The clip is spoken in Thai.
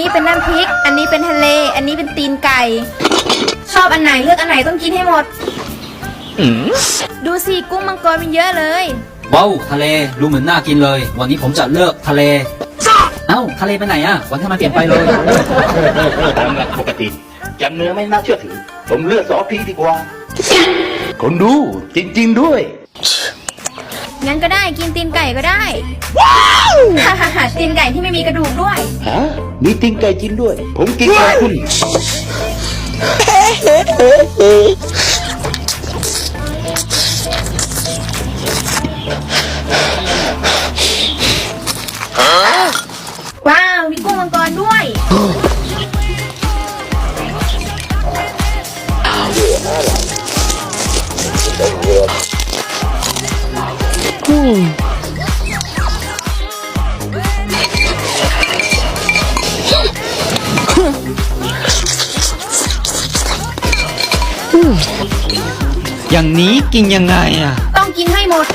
นี้เป็นน้ำพริก อันนี้เป็นทะเล อันนี้เป็นตีนไก่ ชอบอันไหนเลือกอันไหนต้องกินให้หมด ดูสิกุ้งมังกรมันเยอะเลย ว้าวทะเลดูเหมือนน่ากินเลย วันนี้ผมจะเลือกทะเล เอ้าทะเลไปไหนอะวันทำไมเปลี่ยนไปเลย ตามหลักปกติจำเนื้อไม่น่าเชื่อถือ ผมเลือกซอสพริกดีกว่า คนดูจริง ๆ ด้วย งั้นก็ได้กินตีนไก่ก็ได้ฮ่าฮ่าฮ่าตีนไก่ที่ไม่มีกระดูกด้วยฮะมีติ้งไก่จริงด้วย ผมกินกับคุณว้าวมีกุ้งมังกรด้วย อย่างนี้กินยังไงอะ ต้องกินให้หมด